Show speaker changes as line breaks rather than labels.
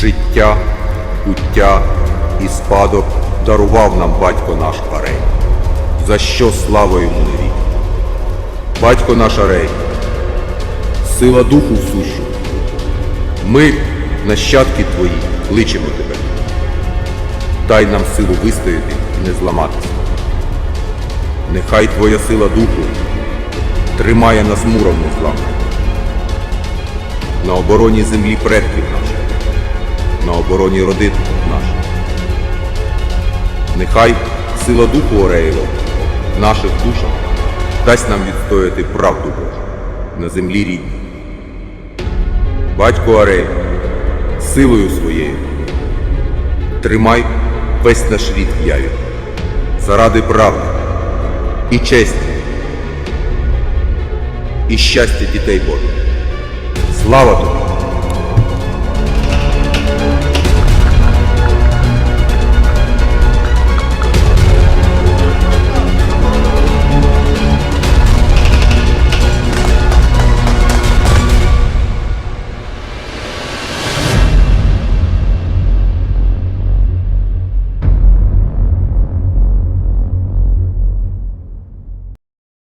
Життя, пуття і спадок дарував нам батько наш Арей, за що слава йому навік. Батько наш Арей, сила духу всущу, ми, нащадки твої, кличемо тебе. Дай нам силу вистояти і не зламатися. Нехай твоя сила духу тримає нас муром незламним. На обороні землі предків наших, на обороні родин наших. Нехай сила духу Ореєва в наших душах дасть нам відстояти правду Божу на землі рідній. Батько Арей, силою своєю, тримай весь наш рід в яві, заради правди і честі, і щастя дітей Божих. Слава тобі!